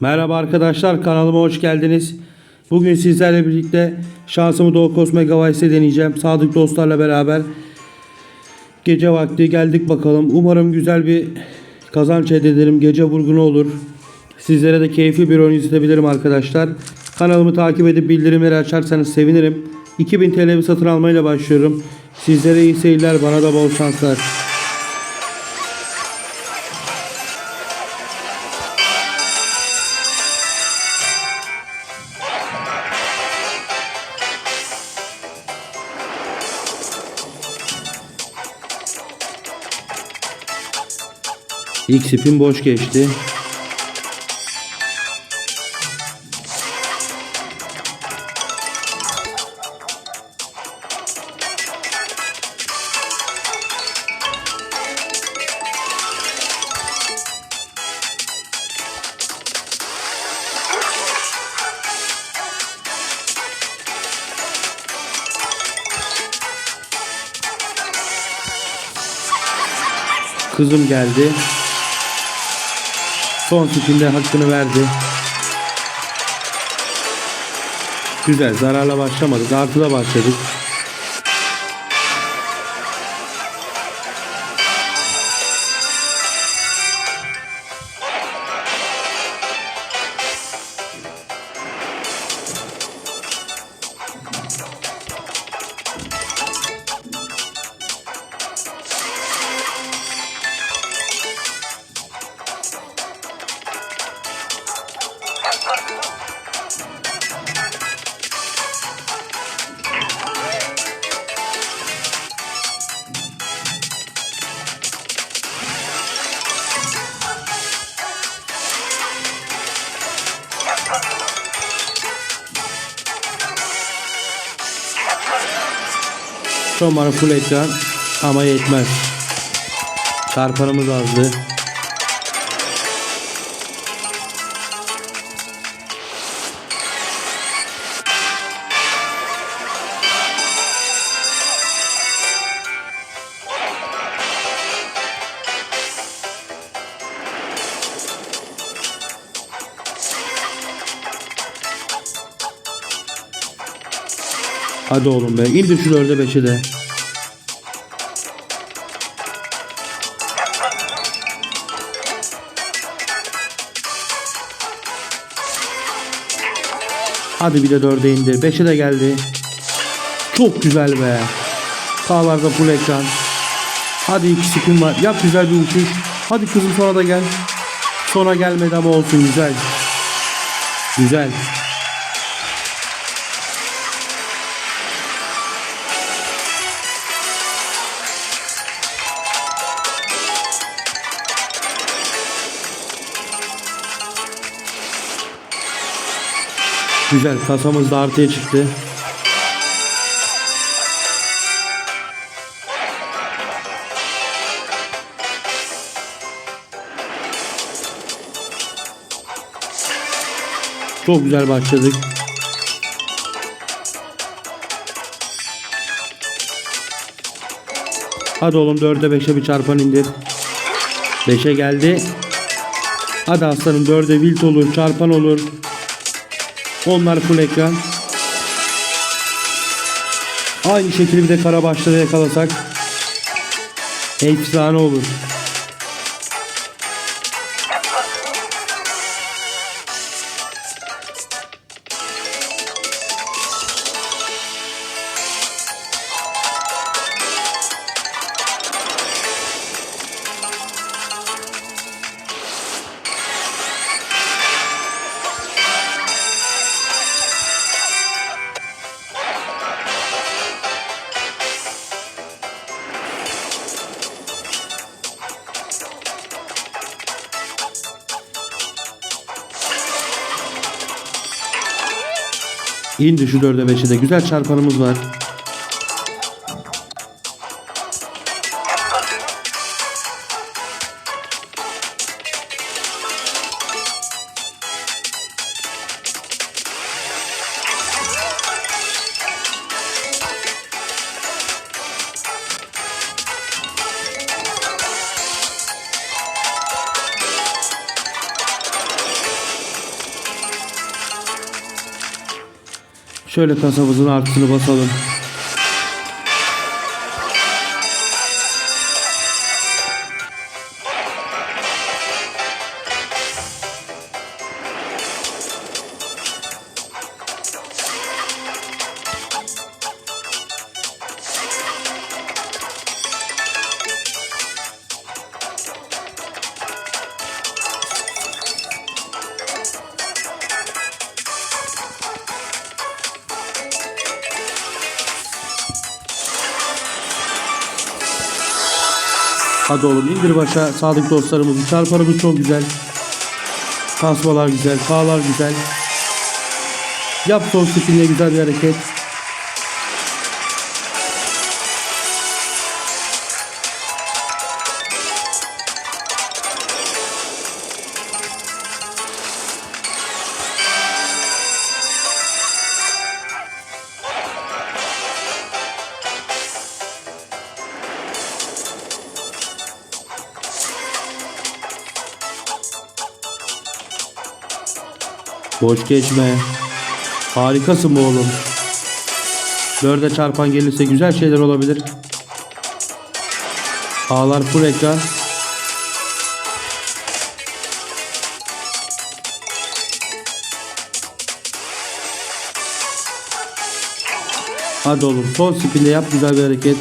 Merhaba arkadaşlar kanalıma hoş geldiniz. Bugün sizlerle birlikte şansımı Doğu Cosmega Vice'e deneyeceğim. Sadık dostlarla beraber gece vakti geldik bakalım. Umarım güzel bir kazanç elde ederim. Gece vurgunu olur. Sizlere de keyifli bir oyun izletebilirim arkadaşlar. Kanalımı takip edip bildirimleri açarsanız sevinirim. 2000 TL bir satın almayla başlıyorum. Sizlere iyi seyirler, bana da bol şanslar. İlk spin boş geçti. Kızım geldi. Son spinde hakkını verdi. Güzel zararla başlamadık. Artıda başladık. Bana full ekran ama yetmez. Çarpanımız azdı. Hadi oğlum be. İndir şu 4'e 5'e de. Hadi bir de 4'e indir. 5'e de geldi. Çok güzel be. Sağlarda full ekran. Hadi iki spin var. Yap güzel bir uçuş. Hadi kızım sonra da gel. Sonra gelmedi ama olsun güzel. Güzel. Güzel kasamız da artıya çıktı. Çok güzel başladık. Hadi oğlum 4'e 5'e bir çarpan indir. 5'e geldi. Hadi aslanım 4'e wilt olur, çarpan olur. Onlar full ekran. Aynı şekilde bir de kara başları yakalasak efsane olur. İndi şu 4'e 5'e de güzel çarpanımız var. Şöyle kasamızın artısını basalım. Hadi oğlum indir başa sadık dostlarımızı. Çarpanımız çok güzel. Tasmalar güzel. Kağlar güzel. Yap son spinle güzel bir hareket. Boş geçme. Harikasın bu oğlum. Dörde çarpan gelirse güzel şeyler olabilir. Ağlar full ekran. Hadi oğlum son spinle yap güzel bir hareket.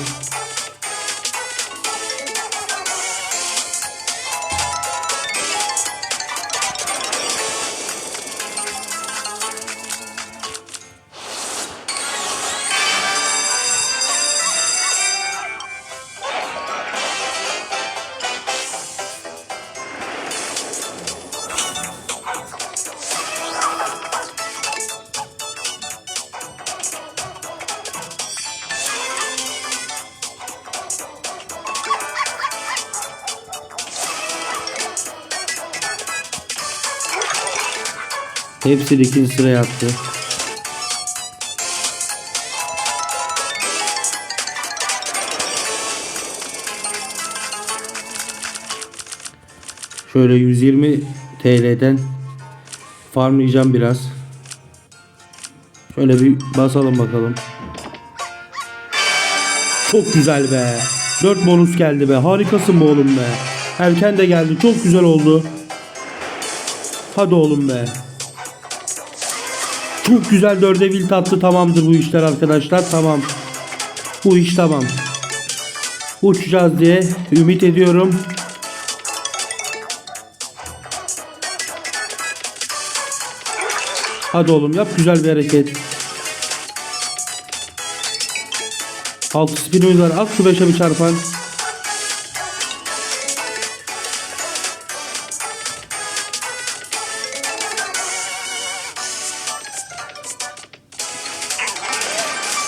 Hepsini ikinci sıraya attı. Şöyle 120 TL'den farmlayacağım biraz. Şöyle bir basalım bakalım. Çok güzel be. 4 bonus geldi be. Harikasın be oğlum be. Erken de geldi. Çok güzel oldu. Hadi oğlum be. Çok güzel dörde vilt attı. Tamamdır bu işler arkadaşlar. Tamam. Bu iş tamam. Uçacağız diye ümit ediyorum. Hadi oğlum yap güzel bir hareket. Altı spinimiz var. At şu beşe bir çarpan.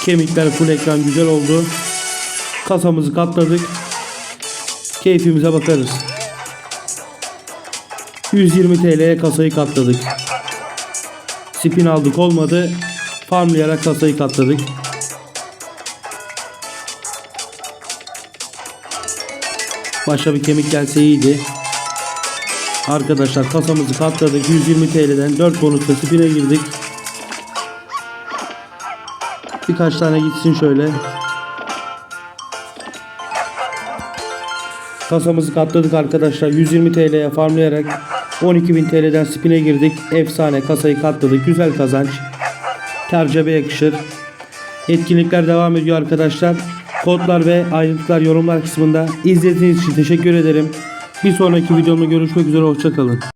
Kemikler full ekran güzel oldu. Kasamızı katladık. Keyfimize bakarız. 120 TL'ye kasayı katladık. Spin aldık olmadı. Farmlayarak kasayı katladık. Başa bir kemik gelse iyiydi. Arkadaşlar kasamızı katladık. 120 TL'den 4 bonusla spin'e girdik. Birkaç tane gitsin şöyle. Kasamızı katladık arkadaşlar. 120 TL'ye farmlayarak 12.000 TL'den spin'e girdik. Efsane kasayı katladık. Güzel kazanç. Tercebe yakışır. Etkinlikler devam ediyor arkadaşlar. Kodlar ve ayrıntılar yorumlar kısmında. İzlediğiniz için teşekkür ederim. Bir sonraki videomda görüşmek üzere. Hoşçakalın.